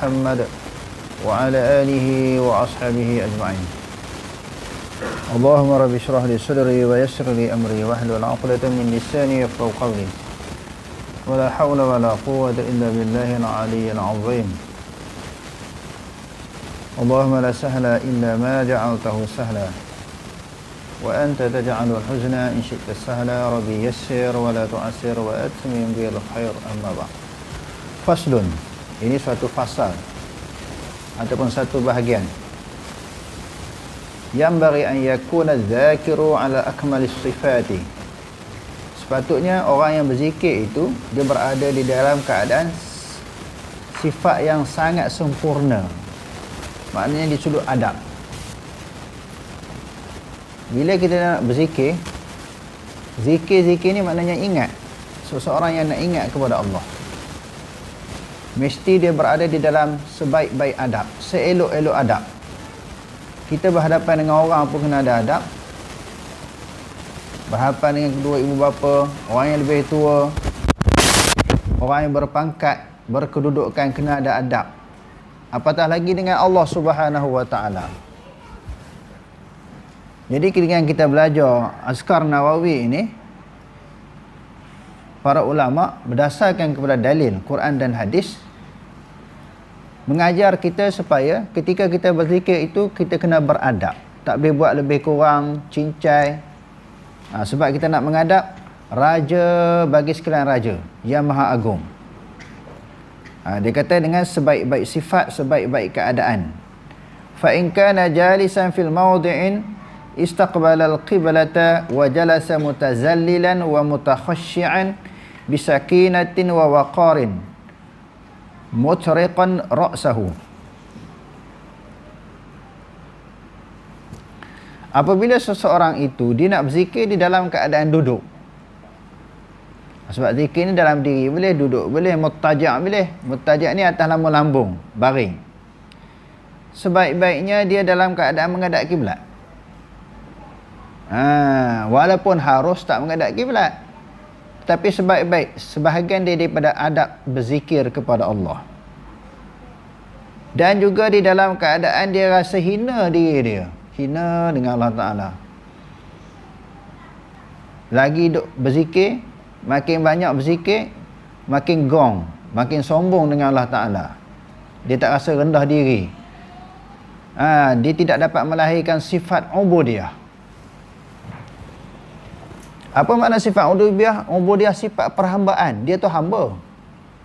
محمد وعلى آله وأصحابه أجمعين. اللهم رب اشرح لي صدري ويسر لي أمري واحلل عقدة من لساني يفقهوا قولي. ولا حول ولا قوة إلا بالله العلي العظيم. اللهم لا سهل إلا ما جعلته سهلا. وأنت تجعل الحزن إن شئت سهلا. ربي يسر ولا تعسر وأتمم بالخير أما بعد. فصل. Ini suatu fasal ataupun satu bahagian. Yang bagi an yakuna dzakiru ala akmalis sifati. Sepatutnya orang yang berzikir itu dia berada di dalam keadaan sifat yang sangat sempurna. Maknanya di sudut adab. Bila kita nak berzikir zikir-zikir ni maknanya ingat. Seseorang yang nak ingat kepada Allah mesti dia berada di dalam sebaik-baik adab seelok-elok adab. Kita berhadapan dengan orang pun kena ada adab. Berhadapan dengan kedua ibu bapa orang yang lebih tua orang yang berpangkat berkedudukan kena ada adab. Apatah lagi dengan Allah Subhanahu wa taala. Jadi dengan kita belajar Azkar Nawawi ini para ulama berdasarkan kepada dalil Quran dan hadis mengajar kita supaya ketika kita berzikir itu kita kena beradab. Tak boleh buat lebih kurang cincai. Ha, sebab kita nak mengadap raja bagi sekalian raja yang maha agung. Ha, dia kata dengan sebaik-baik sifat sebaik-baik keadaan. Fa in kana jalisan fil mawdi'in istaqbala al-qiblata wa jalasa mutazallilan wa mutakhashshi'an bisakinatin wa waqarin mutriqan ra'sahu Apabila seseorang itu dia nak berzikir di dalam keadaan duduk. Sebab zikir ni dalam diri boleh duduk, boleh mutajak boleh. mutajak ni atas lama lambung, baring. Sebaik-baiknya dia dalam keadaan menghadap kiblat. Ha, walaupun harus tak menghadap kiblat. Tapi sebaik-baik sebahagian dia daripada adab berzikir kepada Allah. Dan juga di dalam keadaan dia rasa hina diri dia. Hina dengan Allah Taala. Lagi duk berzikir, makin banyak berzikir, makin gong, makin sombong dengan Allah Taala. Dia tak rasa rendah diri. Ha, dia tidak dapat melahirkan sifat ubudiyah. Apa makna sifat ubudiyah? Ubudiyah sifat perhambaan. Dia tu hamba.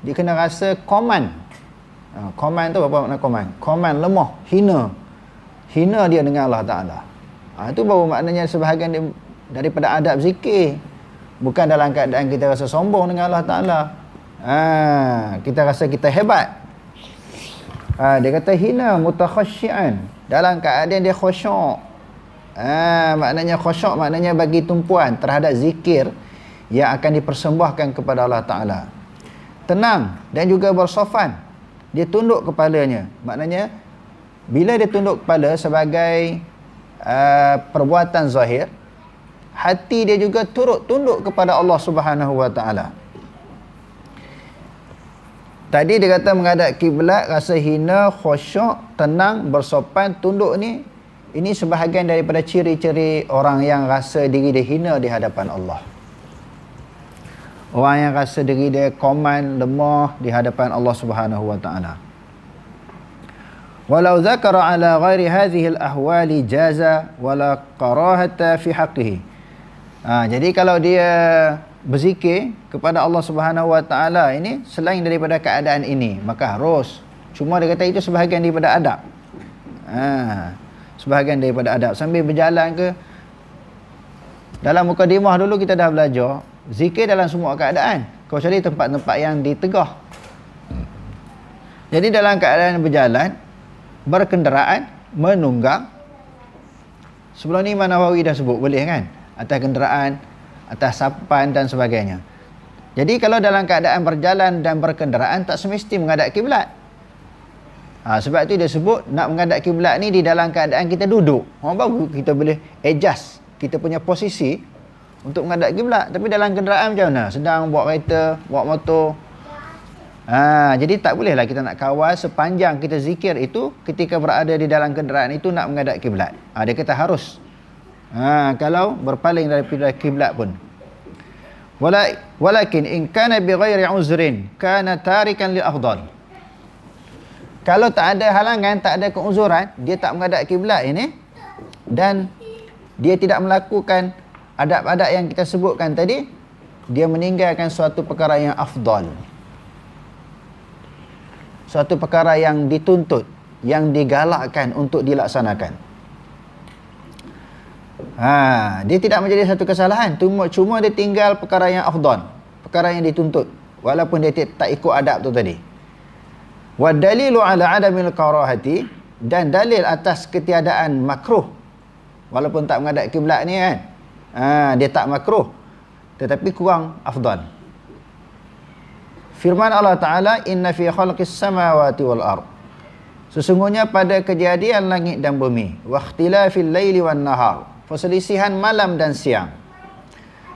Dia kena rasa koman. Ha, koman tu apa makna koman? Koman lemah, hina. Hina dia dengan Allah Taala. Ha, itu baru maknanya sebahagian daripada adab zikir. Bukan dalam keadaan kita rasa sombong dengan Allah Taala. Ha, kita rasa kita hebat. Ha, dia kata hina mutakhasyian. Dalam keadaan dia khusyuk. Ha, maknanya khusyuk maknanya bagi tumpuan terhadap zikir yang akan dipersembahkan kepada Allah Ta'ala. Tenang dan juga bersofan. Dia tunduk kepalanya. Maknanya bila dia tunduk kepala sebagai uh, perbuatan zahir, hati dia juga turut tunduk kepada Allah Subhanahu Wa Ta'ala. Tadi dia kata menghadap kiblat, rasa hina, khusyuk, tenang, bersopan, tunduk ni ini sebahagian daripada ciri-ciri orang yang rasa diri dia hina di hadapan Allah. Orang yang rasa diri dia koman, lemah di hadapan Allah Subhanahu wa taala. Walau zakara ala ghairi hadhihi al-ahwali jaza wala qarahata fi haqqihi. Ha, jadi kalau dia berzikir kepada Allah Subhanahu wa taala ini selain daripada keadaan ini, maka harus. Cuma dia kata itu sebahagian daripada adab. Ha, sebahagian daripada adab. Sambil berjalan ke dalam mukadimah dulu kita dah belajar zikir dalam semua keadaan. Kecuali tempat-tempat yang ditegah. Jadi dalam keadaan berjalan berkenderaan menunggang sebelum ni mana Nawawi dah sebut boleh kan? Atas kenderaan atas sapan dan sebagainya. Jadi kalau dalam keadaan berjalan dan berkenderaan tak semesti menghadap kiblat Ha, sebab tu dia sebut nak menghadap kiblat ni di dalam keadaan kita duduk. Orang baru kita boleh adjust kita punya posisi untuk menghadap kiblat. Tapi dalam kenderaan macam mana? Sedang bawa kereta, bawa motor. Ha, jadi tak bolehlah kita nak kawal sepanjang kita zikir itu ketika berada di dalam kenderaan itu nak menghadap kiblat. Ha, dia kata harus. Ha, kalau berpaling daripada kiblat pun. Wala, walakin in kana bi ghairi uzrin kana tarikan li afdal. Kalau tak ada halangan, tak ada keuzuran, dia tak menghadap kiblat ini. Dan dia tidak melakukan adab-adab yang kita sebutkan tadi, dia meninggalkan suatu perkara yang afdal. Suatu perkara yang dituntut yang digalakkan untuk dilaksanakan. Ha dia tidak menjadi satu kesalahan. Cuma cuma dia tinggal perkara yang afdal perkara yang dituntut. Walaupun dia tak ikut adab tu tadi wa dalilu ala adamil karahati dan dalil atas ketiadaan makruh walaupun tak menghadap kiblat ni kan ha dia tak makruh tetapi kurang afdal Firman Allah Ta'ala, Inna fi khalqis samawati wal ard. Sesungguhnya pada kejadian langit dan bumi, wakhtilafil laili wan nahar, perselisihan malam dan siang.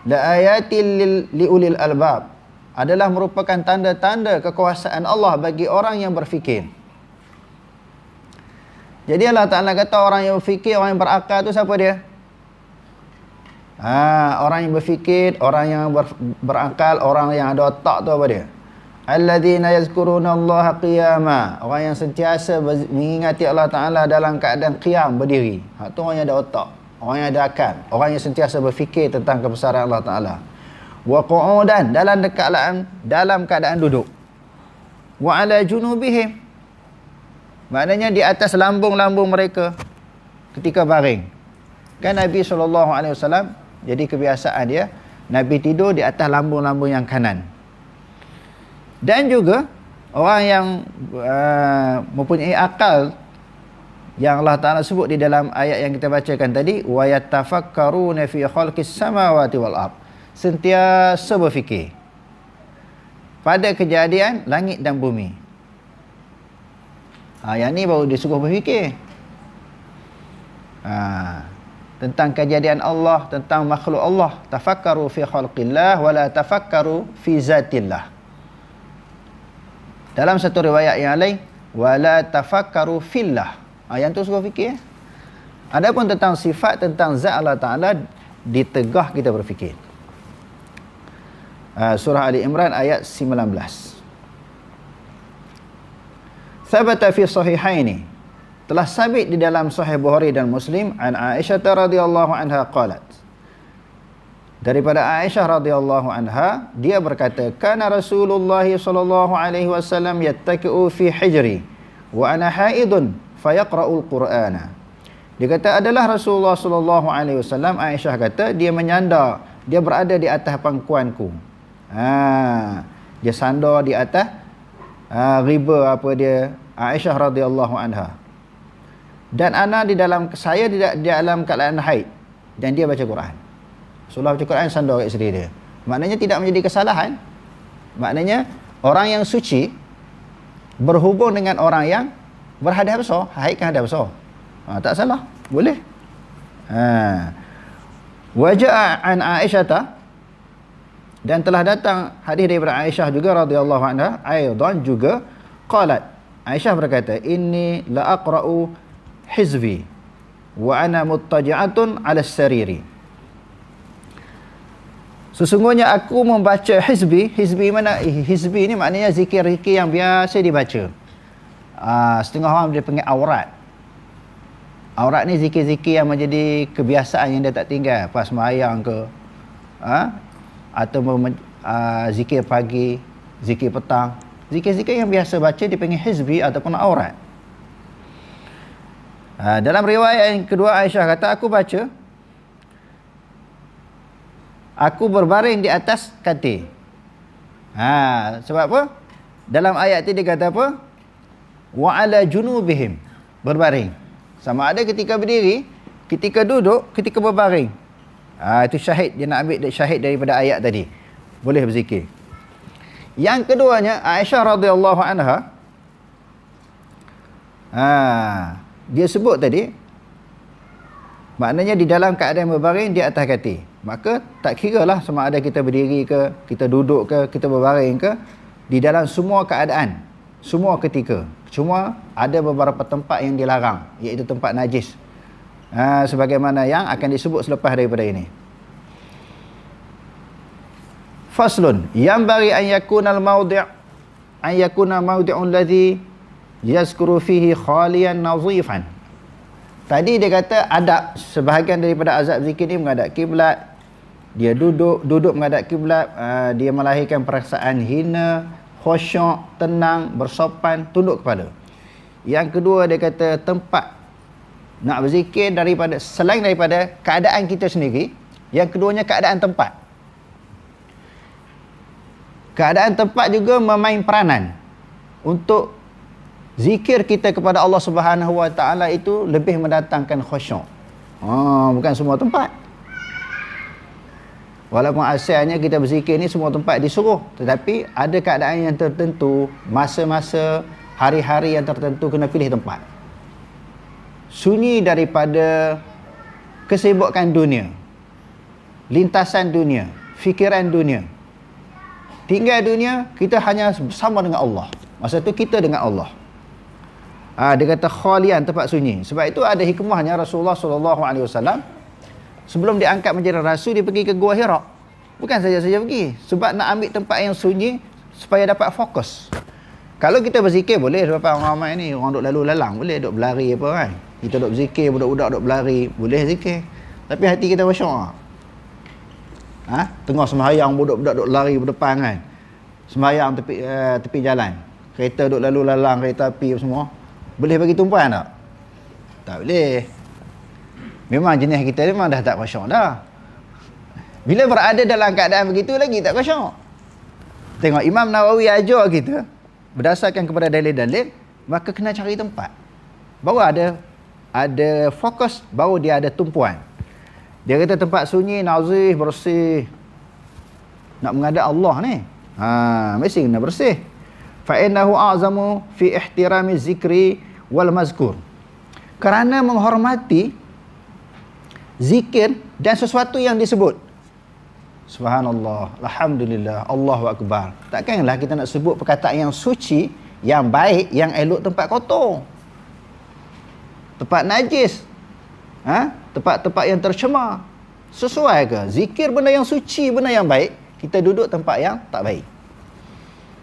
La ayatil liulil albab adalah merupakan tanda-tanda kekuasaan Allah bagi orang yang berfikir. Jadi Allah Ta'ala kata orang yang berfikir, orang yang berakal tu siapa dia? Ha, orang yang berfikir, orang yang ber, berakal, orang yang ada otak tu apa dia? Alladzina yazkuruna Allah qiyama. Orang yang sentiasa mengingati Allah Taala dalam keadaan qiyam berdiri. Ha tu orang yang ada otak, orang yang ada akal, orang yang sentiasa berfikir tentang kebesaran Allah Taala. Wa qu'udan dalam dekat dalam keadaan duduk. Wa ala junubihim. Maknanya di atas lambung-lambung mereka ketika baring. Kan Nabi SAW jadi kebiasaan dia Nabi tidur di atas lambung-lambung yang kanan dan juga orang yang uh, mempunyai akal yang Allah Taala sebut di dalam ayat yang kita bacakan tadi wa yatafakkaruna fi khalqis samawati wal ard sentiasa berfikir pada kejadian langit dan bumi ha yang ni baru disuruh berfikir ha tentang kejadian Allah tentang makhluk Allah tafakkaru fi khalqillah wala tafakkaru fi zatillah dalam satu riwayat yang lain, wala tafakkaru fillah. Ha, yang tu suruh fikir. Adapun tentang sifat tentang zat Allah Taala ditegah kita berfikir. Ha, surah Ali Imran ayat 19. Thabata fi sahihaini. Telah sabit di dalam sahih Bukhari dan Muslim an Aisyah radhiyallahu anha qalat. Daripada Aisyah radhiyallahu anha dia berkata kana Rasulullah sallallahu alaihi wasallam yattaki'u fi hijri wa ana haidun fayaqra'ul qur'ana. Dia kata adalah Rasulullah sallallahu alaihi wasallam Aisyah kata dia menyandar dia berada di atas pangkuanku ha dia sandar di atas ha, riba apa dia Aisyah radhiyallahu anha dan ana di dalam saya di dalam keadaan haid dan dia baca Quran Rasulullah baca Quran sandar kat isteri dia. Maknanya tidak menjadi kesalahan. Maknanya orang yang suci berhubung dengan orang yang berhadapan besar, haid kan hadapan besar. Ha, tak salah. Boleh. Ha. Wajah an Aisyah dan telah datang hadis daripada Aisyah juga radhiyallahu anha aidan juga qalat Aisyah berkata inni la aqra'u hizbi wa ana muttaji'atun 'ala sariri Sesungguhnya aku membaca hizbi, hizbi mana? Eh, hizbi ni maknanya zikir-zikir yang biasa dibaca. Uh, setengah orang dia panggil aurat. Aurat ni zikir-zikir yang menjadi kebiasaan yang dia tak tinggal. Pas semayang ke. Uh, atau uh, zikir pagi, zikir petang. Zikir-zikir yang biasa baca dipanggil hizbi ataupun aurat. Uh, dalam riwayat yang kedua Aisyah kata, aku baca aku berbaring di atas katil. Ha, sebab apa? Dalam ayat dia kata apa? Wa ala junubihim. Berbaring. Sama ada ketika berdiri, ketika duduk, ketika berbaring. Ha, itu syahid dia nak ambil syahid daripada ayat tadi. Boleh berzikir. Yang keduanya Aisyah radhiyallahu anha ha, dia sebut tadi maknanya di dalam keadaan berbaring di atas katil maka tak kira lah sama ada kita berdiri ke kita duduk ke kita berbaring ke di dalam semua keadaan semua ketika cuma ada beberapa tempat yang dilarang iaitu tempat najis ha, sebagaimana yang akan disebut selepas daripada ini. Faslun yang bagi an yakuna al-mawdi' an yakuna mawdi'un ladhi yazkuru fihi khalian nazifan. Tadi dia kata adab sebahagian daripada azab zikir ni menghadap kiblat. Dia duduk duduk menghadap kiblat uh, dia melahirkan perasaan hina khusyuk tenang bersopan tunduk kepala yang kedua dia kata tempat nak berzikir daripada selain daripada keadaan kita sendiri yang keduanya keadaan tempat keadaan tempat juga memain peranan untuk zikir kita kepada Allah Subhanahu Wa Taala itu lebih mendatangkan khusyuk. Ha, bukan semua tempat. Walaupun asalnya kita berzikir ni semua tempat disuruh, tetapi ada keadaan yang tertentu, masa-masa, hari-hari yang tertentu kena pilih tempat. Sunyi daripada kesibukan dunia, lintasan dunia, fikiran dunia, tinggal dunia kita hanya bersama dengan Allah. Masa tu kita dengan Allah. Ha, dia kata khalian tempat sunyi. Sebab itu ada hikmahnya Rasulullah SAW sebelum diangkat menjadi rasul dia pergi ke Gua Hira. Bukan saja-saja pergi sebab nak ambil tempat yang sunyi supaya dapat fokus. Kalau kita berzikir boleh. Sebab orang ramai ni orang duk lalu lalang boleh duk berlari apa kan kita duk berzikir budak-budak duk berlari boleh zikir. Tapi hati kita bersyok. Ha? tengah sembahyang budak-budak duk lari berdepan kan. Sembahyang tepi uh, tepi jalan. Kereta duk lalu lalang kereta api semua. Boleh bagi tumpuan tak? Tak boleh. Memang jenis kita memang dah tak khusyuk dah. Bila berada dalam keadaan begitu lagi tak khusyuk tengok Imam Nawawi ajar kita berdasarkan kepada dalil-dalil maka kena cari tempat. Baru ada ada fokus baru dia ada tumpuan dia kata tempat sunyi, nazih, bersih. Nak menghadap Allah ni. Ha, mesti kena bersih. Fa innahu a'zamu fi ihtirami zikri wal mazkur. Kerana menghormati zikir dan sesuatu yang disebut. Subhanallah, alhamdulillah, Allahu akbar. Takkanlah kita nak sebut perkataan yang suci, yang baik, yang elok tempat kotor. Tempat najis, ha? tempat-tempat yang tercemar. Sesuai ke? Zikir benda yang suci benda yang baik kita duduk tempat yang tak baik.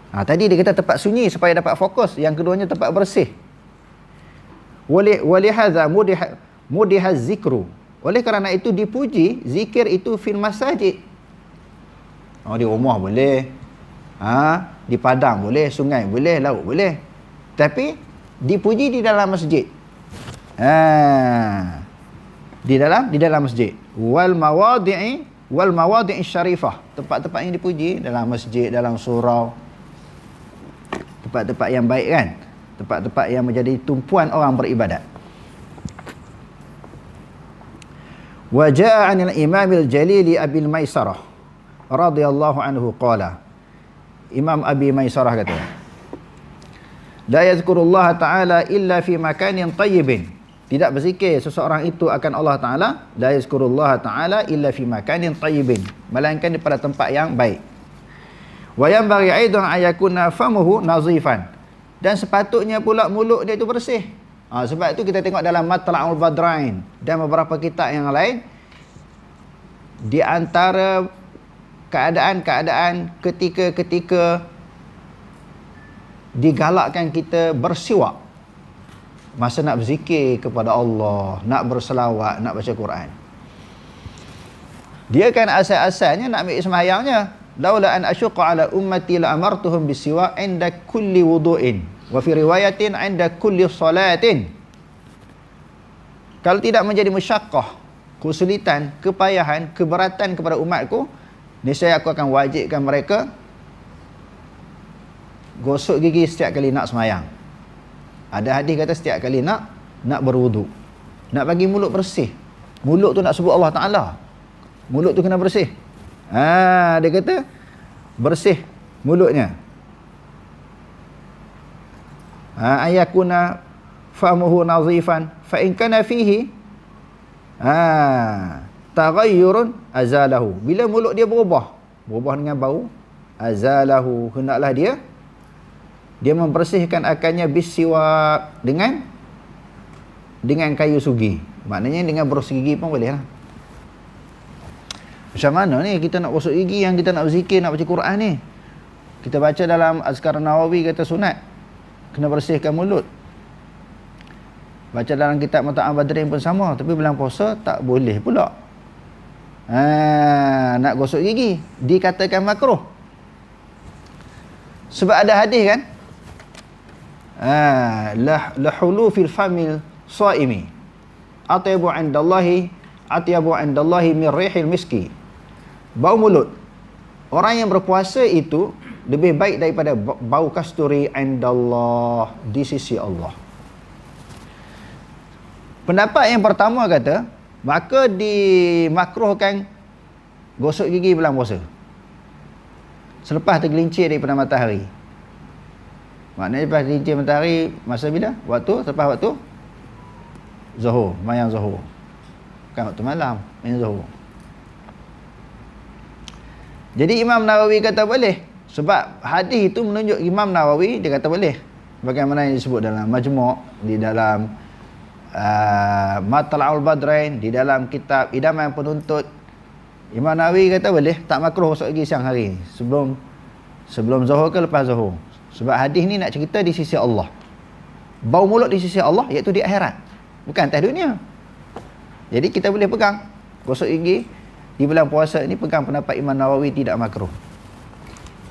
Ha, tadi dia kata tempat sunyi supaya dapat fokus. Yang keduanya tempat bersih. Wali wali hadza mudih mudih zikru. Oleh kerana itu dipuji zikir itu fil masajid. Oh di rumah boleh. Ha? Di padang boleh sungai boleh laut boleh. Tapi dipuji di dalam masjid ha. Di dalam di dalam masjid. Wal mawadi'i wal mawadi'i syarifah. Tempat-tempat yang dipuji dalam masjid dalam surau. Tempat-tempat yang baik kan? Tempat-tempat yang menjadi tumpuan orang beribadat. Wa jaa 'anil imam al-jalili abil maisarah. Radhiyallahu anhu qala. Imam abi maisarah kata la yadhkurullah ta'ala illa fi makanin tayyibin tidak berzikir seseorang itu akan Allah Taala la yazkurullah taala illa fi makanin tayyibin. Melainkan pada tempat yang baik. Wa yanbaghi aidan ayakuna famuhu nazifan. Dan sepatutnya pula mulut dia itu bersih. Ha, sebab itu kita tengok dalam matla'ul badrain dan beberapa kitab yang lain di antara keadaan-keadaan ketika-ketika digalakkan kita bersiwak masa nak berzikir kepada Allah, nak berselawat, nak baca Quran. Dia kan asal-asalnya nak ambil sembahyangnya. Laula an asyqa ala ummati la amartuhum bisiwa inda kulli wudu'in wa fi riwayatin inda kulli salatin. Kalau tidak menjadi musyaqqah, kesulitan, kepayahan, keberatan kepada umatku, niscaya aku akan wajibkan mereka gosok gigi setiap kali nak sembahyang. Ada hadis kata setiap kali nak nak berwudu. Nak bagi mulut bersih. Mulut tu nak sebut Allah Taala. Mulut tu kena bersih. Ha, dia kata bersih mulutnya. Ha, ayakuna famuhu nazifan fa in kana fihi ha taghayyurun azalahu. Bila mulut dia berubah, berubah dengan bau, azalahu hendaklah dia dia membersihkan akannya bisiwa dengan dengan kayu sugi. Maknanya dengan berus gigi pun boleh lah. Macam mana ni kita nak gosok gigi yang kita nak berzikir nak baca Quran ni? Kita baca dalam Azkar Nawawi kata sunat kena bersihkan mulut. Baca dalam kitab Mata'am Badrin pun sama tapi bulan puasa tak boleh pula. Ha, nak gosok gigi dikatakan makruh. Sebab ada hadis kan ah la lahulu fil famil saimi. Atyabu indallahi atyabu indallahi min rihil miski. Bau mulut. Orang yang berpuasa itu lebih baik daripada bau kasturi indallah di sisi Allah. Pendapat yang pertama kata maka dimakruhkan gosok gigi bulan puasa. Selepas tergelincir daripada matahari Maknanya lepas cincin matahari masa bila? Waktu lepas waktu Zuhur, mayang Zuhur. Bukan waktu malam, mayang Zuhur. Jadi Imam Nawawi kata boleh. Sebab hadis itu menunjuk Imam Nawawi dia kata boleh. Bagaimana yang disebut dalam Majmu' di dalam uh, Matla'ul Badrain di dalam kitab Idaman Penuntut Imam Nawawi kata boleh tak makruh masuk lagi siang hari sebelum sebelum Zuhur ke lepas Zuhur. Sebab hadis ni nak cerita di sisi Allah. Bau mulut di sisi Allah iaitu di akhirat. Bukan atas dunia. Jadi kita boleh pegang gosok gigi di bulan puasa ni pegang pendapat Imam Nawawi tidak makruh.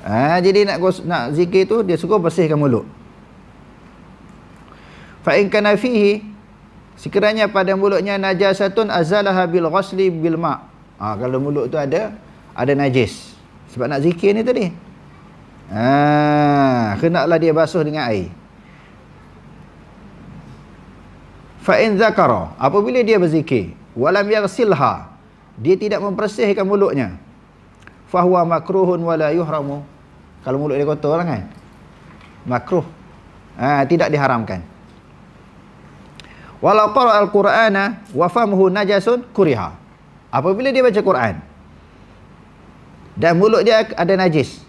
Ha, jadi nak gosok, nak zikir tu dia suruh bersihkan mulut. Fa in kana fihi sekiranya pada mulutnya najasatun azalaha bil ghasli bil ma. Ha, kalau mulut tu ada ada najis. Sebab nak zikir ni tadi. Ha, hendaklah dia basuh dengan air. Fa in zakara, apabila dia berzikir, walam yaghsilha, dia tidak membersihkan mulutnya. Fa huwa makruhun wala yuhramu. Kalau mulut dia kotor kan? Makruh. Ha, tidak diharamkan. Walau qara al-Qur'ana wa famuhu najasun kuriha. Apabila dia baca Quran dan mulut dia ada najis,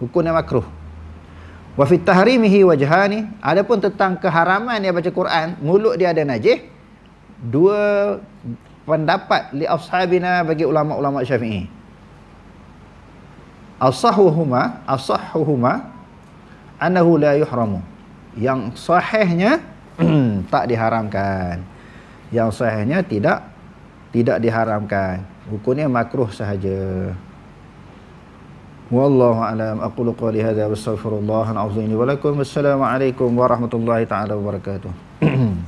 hukumnya makruh. Wa fit tahrimihi wajhani adapun tentang keharaman dia baca Quran mulut dia ada najis dua pendapat li ashabina bagi ulama-ulama Syafi'i. Asahuhuma asahuhuma annahu la yuhramu. Yang sahihnya tak diharamkan. Yang sahihnya tidak tidak diharamkan. Hukumnya makruh sahaja والله أعلم أقول قولي هذا واستغفر الله العظيم ولكم والسلام عليكم ورحمة الله تعالى وبركاته